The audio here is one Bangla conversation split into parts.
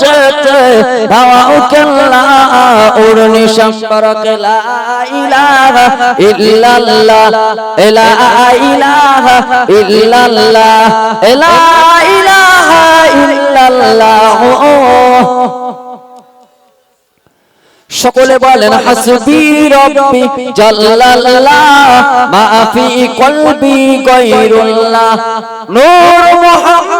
চেতে হাওয়াও কেল্লা উড়নি সম্পর্কে লা ইলাহা ইল্লাল্লাহ, লা ইলাহা ইল্লাল্লাহ, লা ইলাহা ইল্লাল্লাহ। সকলে বলেন, হাসবি রব্বি জাল্লাল্লাহ, মা ফি কলবি গায়রুল্লাহ। নূর মুহাম্মদ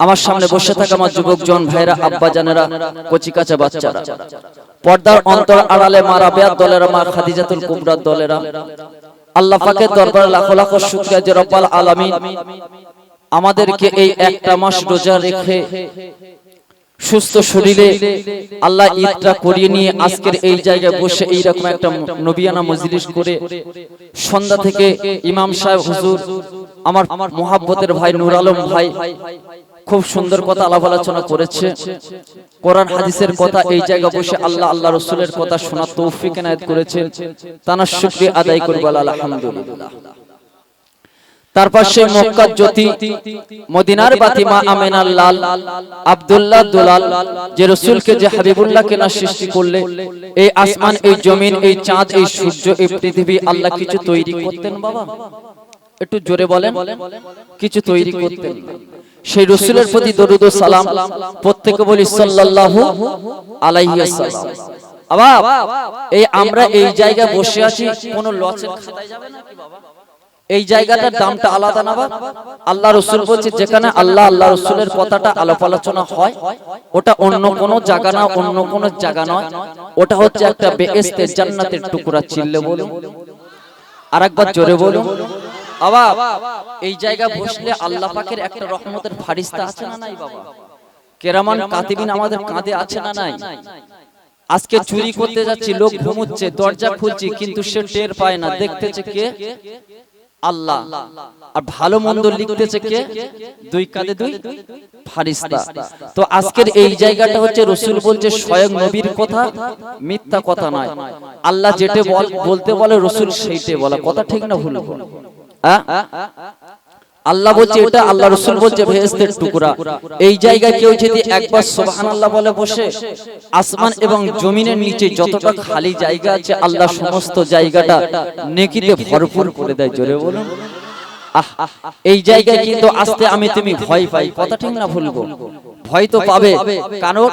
আমার সামনে বসে থাকা আমার যুবকজন ভাইরা আব্বা জানেরা কচি কাঁচা বাচ্চারা। পর্দার অন্তর আড়ালে মা রাবেয়ার দলেরা মা খাদিজাতুল কুবরার দলেরা। আল্লাহ পাকের দরবারে লাখো লাখো শুকরিয়া যে রব্বাল আলামিন। আমাদেরকে এই একটা মাস রোজা রেখে সুস্থ শরীরে আল্লাহ ঈদটা করিয়ে নিয়ে আজকের এই জায়গায় বসে এইরকম একটা নবিয়ানা মজলিস করে সন্ধ্যা থেকে ইমাম সাহেব হুজুর আমার আমার মোহাব্বতের ভাই নুর আলম ভাই খুব সুন্দর কথা আলাপ আলোচনা করেছে। কোরআন হাদিসের কথা এই জায়গায় বসে আল্লাহ আল্লাহ রসুলের কথা শোনার তৌফিক এনায়েত করেছে। তানার শুকরিয়া আদায় করব আলহামদুলিল্লাহ। তারপর মক্কার জ্যোতি মদিনার বাতিমা আমেনার লাল আব্দুল্লাহ দুলাল যে রসুলকে যে হাবিবুল্লাহকে না সৃষ্টি করলে এই আসমান এই জমিন এই চাঁদ এই সূর্য এই পৃথিবী আল্লাহ কিছু তৈরি করতেন বাবা। একটু জোরে বলেন কিছু তৈরি করতেন সেই রসুলের প্রতি দরুদ সালাম প্রত্যেকে বলি সাল্লাল্লাহু আবার এই আমরা এই জায়গায় বসে আছি, কোন লসের খাতায় যাবে না কি বাবা? এই জায়গাটার দামটা আলাদা না আল্লাহ রসুল বলছে, যেখানে আল্লাহ আল্লাহ রসুলের কথাটা আলাপ আলোচনা হয়, ওটা অন্য কোন জায়গা না, অন্য কোন জায়গা নয়। ওটা হচ্ছে একটা বেহেস্তের জান্নাতের টুকরা, চিল্লে বলুন। আর একবার জোরে বলুন। আবার এই জায়গা বসলে আল্লাহ পাকের একটা রহমতের ফারিস্তা আছে না নাই বাবা? কেরামান কাতিবিন আমাদের কাঁধে আছে না নাই? আজকে চুরি করতে যাচ্ছি, লোক ঘুমুচ্ছে, দরজা খুলছি, কিন্তু সে টের পায় না। দেখতেছে কে? আল্লাহ। আর ভালো মন্দ লিখতেছে কে? দুই কাঁধে দুই ফারিস্তা। তো আজকের এই জায়গাটা হচ্ছে রসুল বলছে স্বয়ং নবীর কথা, মিথ্যা কথা নয়। আল্লাহ যেটা বলতে বলে, রসুল সেইটে বলা। কথা ঠিক না ভুল? আল্লাহ বলছে এটা আল্লাহ রসুল বলছে, ভেস্তের টুকরা। এই জায়গায় কেউ যদি একবার সোহান আল্লাহ বলে বসে, আসমান এবং জমিনের নিচে যতটা খালি জায়গা আছে, আল্লাহ সমস্ত জায়গাটা নেকিতে ভরপুর করে দেয়। জোরে বলুন। এই জায়গায় কিন্তু আসতে আমি তুমি ভয় পাই। কথা ঠিক না ভুলবো ভয় তো পাবে কারণ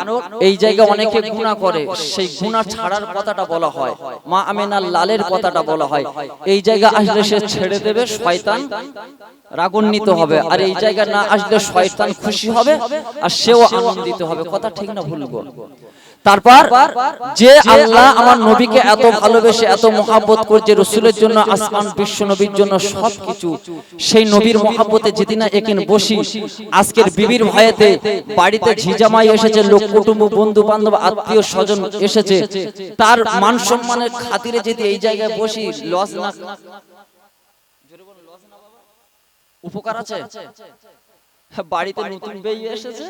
এই জায়গায় অনেকে গুণা করে সেই গুণা ছাড়ার কথাটা বলা হয়। মা আমেনার লালের কথাটা বলা হয়। এই জায়গা আসলে সে ছেড়ে দেবে শয়তান রাগান্বিত হবে। আর এই জায়গা না আসলে শয়তান খুশি হবে আর সেও আনন্দিত হবে। কথা ঠিক না ভুলবো তারপর যে আল্লাহ আমার নবীকে এত ভালোবেসে এত মহাব্বত করছে রসুলের জন্য আসমান বিশ্ব নবীর জন্য সবকিছু সেই নবীর মহাব্বতে যেদিন একিন বসি আজকের বিবির ভয়েতে বাড়িতে ঝিজামাই এসেছে লোক কুটুম্ব বন্ধু বান্ধব আত্মীয় স্বজন এসেছে তার মান সম্মানের খাতিরে যদি এই জায়গায় বসি লস না উপকার আছে। বাড়িতে নতুন বেই এসেছে?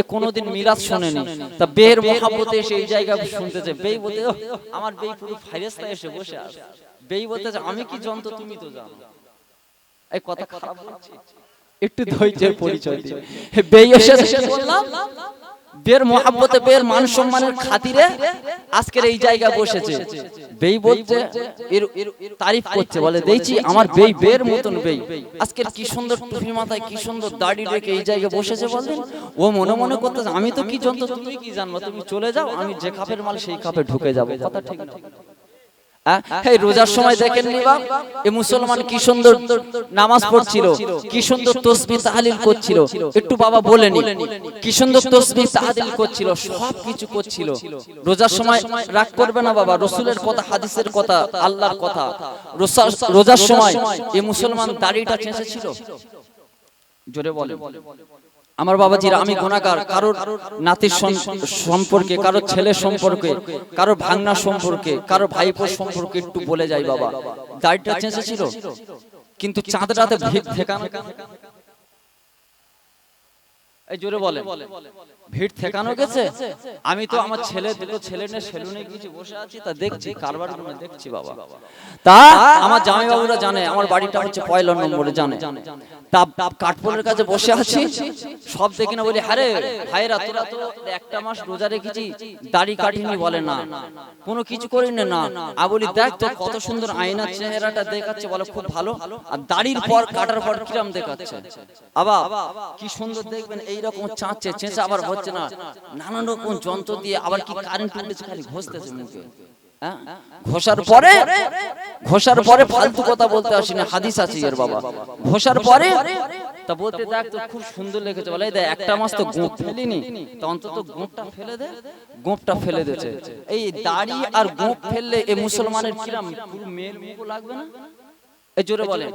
এ কোনোদিন মিরাজ শোনেনি। তা বের মহাব্বতে এসে এই জায়গা শুনতেছে বেই বলতে আমার বেই পুরো ফাইরেস্তা এসে বসে আছে। বেই বলতেছে আমি কি যন্ত্র তুমি তো জানো? এই কথা খারাপ বলছি। একটু ধৈর্যের পরিচয় দিই বেই এসেছে বললাম। বের মহাব্বতে বের মান সম্মানের খাতিরে আজকের এই জায়গা বসেছে। বেই বলতে এর তারিফ করছে বলে দেখছি আমার বেই বের মতন বেই। আজকের কি সুন্দর টুপি মাথায় কি সুন্দর দাড়ি রেখে এই জায়গায় বসেছে বলেন ও মনে মনে করতে আমি তো কি জানতো তুমি কি জানব তুমি চলে যাও আমি যে খাপের মাল সেই খাপে ঢুকে যাব। কথা ঠিক না। রোজার সময় দেখেন এ মুসলমান কি সুন্দর নামাজ পড়ছিল? কি সুন্দর তসবি তাহালিল করছিল? একটু বাবা বলেনি কি সুন্দর তসবি তাহালিল করছিল? সব কিছু করছিল। রোজার সময় রাগ করবে না বাবা রসুলের কথা হাদিসের কথা আল্লাহর কথা। রোজার সময় এ মুসলমান দাড়িটা চেঁচেছিল জোরে বলে আমার বাবাজির আমি গুণাগার কারোর নাতির সম্পর্কে কারোর ছেলে সম্পর্কে কারোর ভাগনা সম্পর্কে কারও ভাইপোর সম্পর্কে একটু বলে যাই বাবা। দাড়িটা চেঁচেছিল? কিন্তু চাঁদটাতে ভিড় ঠেকানো এই জোরে বলে ভিড় ঠেকানো গেছে? আমি তো আমার ছেলে দুটো ছেলে নিয়ে সেলুনে গিয়েছি বসে আছি তা দেখছি কারবারগুলো দেখছি বাবা। তা আমার জামাই বাবুরা জানে আমার বাড়িটা হচ্ছে পয়লা নম্বরে জানে। তা কাঠপোলের কাছে বসে আছি। সব দেখে না বলি আরে ভাইরা তোরা তো একটা মাস রোজা রেখেছি দাড়ি কাটিনি বলে না। কোনো কিছু করি না। না। বলি দেখ তো কত সুন্দর আয়নার চেহারাটা দেখাচ্ছে বলে খুব ভালো। আর দাড়ির পর কাটার পর কিরম দেখাচ্ছে আবার কি সুন্দর দেখবেন এই রকম চাঁচছে চেঁচা আবার হচ্ছে না। নানান রকম যন্ত্র দিয়ে আবার কি কারেন্ট উঠেছে খালি ঘষতেছে মুখে? ঘষার পরে ঘষার পরে ফালতু কথা বলতে আসি না হাদিস আছে এর বাবা। ঘষার পরে তা বলতে দেখ তো খুব সুন্দর লেগেছে বলে দেখ একটা মাস তো গোপ ফেলিনি। তো অন্তত গোপটা ফেলে দে গোপটা ফেলে দিয়েছে। এই দাড়ি আর গোপ ফেললে এই মুসলমানের কিরাম? পুরো মেয়ের লাগবে না? জোরে বলে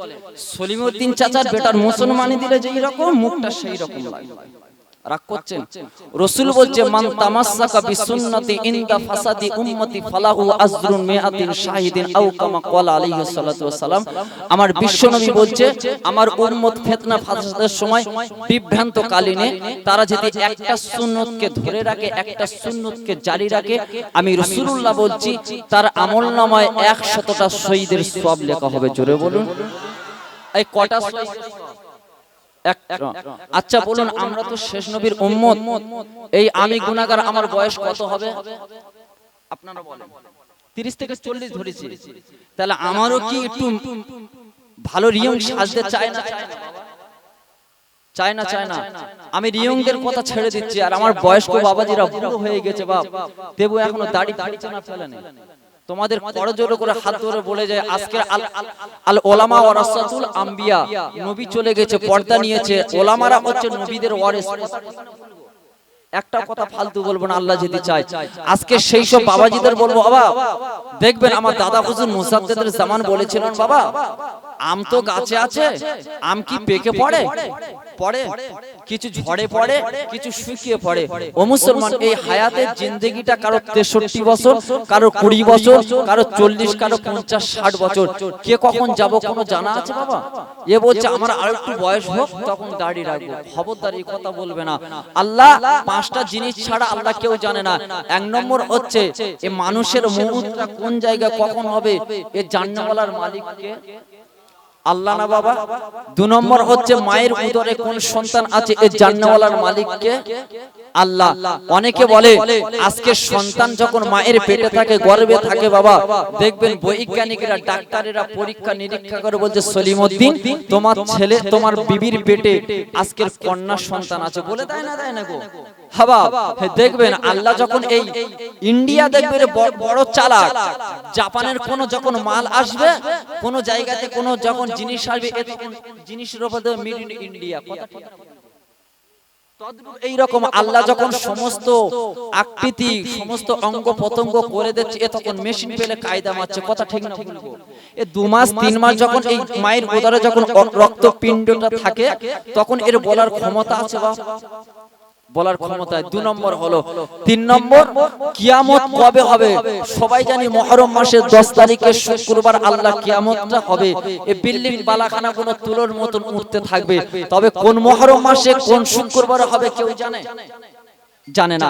সলিমউদ্দিন চাচার বেটার মুসলমানি দিলে যেই রকম মুখটা সেই রকম লাগবে। রাগ করছেন। রসুল বলছে মান তামাসসাকা বিসুন্নতি ইনদা ফাসাদি উম্মতি ফালাহু আজরুন মিআতিন শাহিদিন আও কামা ক্বালা আলাইহিস সালাতু ওয়াসসালাম আমার বিশ্বনবী বলছে আমার উম্মত ফিতনা ফাসাদের সময় বিভ্রান্ত কালীনে তারা যদি একটা সুন্নতকে ধরে রাখে একটা সুন্নতকে জারি রাখে আমি রাসূলুল্লাহ বলছি তার আমলনামায় 100টা শহীদের সওয়াব লেখা হবে জোরে বলুন। এই কটা আচ্ছা বলুন, আমরা তো শেষ নবীর উম্মত। এই আমি গুনাহগার, আমার বয়স কত হবে? আপনারা বলেন। 30 থেকে 40 ধরেছি। তাহলে আমারও কি একটু ভালো রিয়ং সাজতে চায় না? চায় না চায় না। আমি রিয়ংদের কথা ছেড়ে দিচ্ছি, আর আমার বয়স্ক বাবাজিরা বুড়ো হয়ে গেছে, বাপ। দেবু এখনও দাড়ি দাড়ি না ফেলে তোমাদের করজোরে করে হাত ধরে বলে যায় আজকে আল ওলামা ওয়ারাসাতুল আম্বিয়া নবী চলে গেছে পর্দা নিয়েছে ওলামারা হচ্ছে নবীদের ওয়ারিস। একটা কথা ফালতু বলব না আল্লাহ যদি চায়। আজকে সেই সব বাবাজিদের বলব বাবা দেখবেন আমার দাদা হুজুর মুসাদ্দেদের জামান বলেছিলেন বাবা আম তো গাছে আছে আম কি পেকে পড়ে? পড়ে কিছু ঝড়ে পড়ে কিছু শুকিয়ে পড়ে। ও মুসলমান এই হায়াতের জিন্দগিটা কারও তেষট্টি বছর কারও কুড়ি বছর কারও চল্লিশ কারও পঞ্চাশ ষাট বছর। কে কখন যাব কোনো জানা আছে বাবা? এ বলছে আমার আর একটু বয়স হোক তখন দাড়ি রাখব। খবরদার এই কথা বলবে না। আল্লাহ পাঁচটা জিনিস ছাড়া আল্লাহ কেউ জানে না। এক নম্বর হচ্ছে এ মানুষের মুহূর্তটা কোন জায়গায় কখন হবে? এ জান্নাওয়ালার মালিককে আল্লাহ না বাবা দু নম্বর হচ্ছে মায়ের উদরে কোন সন্তান আছে এই জান্নাওয়ালার মালিককে? আল্লাহ অনেকে বলে, আজকে সন্তান যখন মায়ের পেটে থাকে, গর্ভে থাকে, বাবা, দেখবেন বৈজ্ঞানিকরা, ডাক্তারেরা পরীক্ষা নিরীক্ষা করে বলছে, সলিমউদ্দিন, তোমার ছেলে, তোমার বিবির পেটে আজকের কন্যা সন্তান আছে। বলে দেয় না দেয় না গো। দেখবেন, আল্লাহ যখন এই ইন্ডিয়া দেখবেন বড়- চালাক, জাপানের কোন যখন মাল আসবে, কোন জায়গাতে কোন যখন জিনিস আসবে জিনিসের উপর ইন্ডিয়া। এইরকম আল্লাহ যখন সমস্ত আকৃতি সমস্ত অঙ্গ প্রত্যঙ্গ করে দিচ্ছে এ তখন মেশিন পেলে কায়দা মারছে কথা ঠিক না এ দু মাস তিন মাস যখন এই মায়ের উদারে যখন রক্তপিণ্ডটা থাকে তখন এর বলার ক্ষমতা আছে বা বলার ক্ষমতায় দু নম্বর হলো তিন নম্বর কিয়ামত কবে হবে? সবাই জানি মহরম মাসের দশ তারিখে শুক্রবার আল্লাহ কিয়ামতটা হবে। এই বিল্ডিং বালাখানা কোনো তুলোর মতন উঠতে থাকবে। তবে কোন মহরম মাসে কোন শুক্রবার হবে কেউ জানে? জানে না।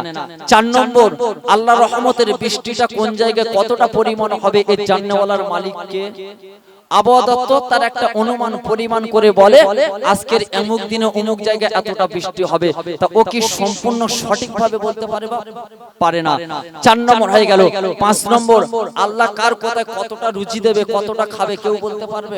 চার নম্বর আল্লাহ রহমতের বৃষ্টিটা কোন জায়গায় কতটা পরিমাণ হবে এই জান্নাওয়ালার মালিককে আবহাওয়া তার একটা অনুমান পরিমাণ করে বলে আজকের অমুক দিনে অমুক জায়গায় এতটা বৃষ্টি হবে তা ও কি সম্পূর্ণ সঠিকভাবে বলতে পারে পারে না। চার নম্বর হয়ে গেল পাঁচ নম্বর আল্লাহ কার কথায় কতটা রুচি দেবে কতটা খাবে কেউ বলতে পারবে?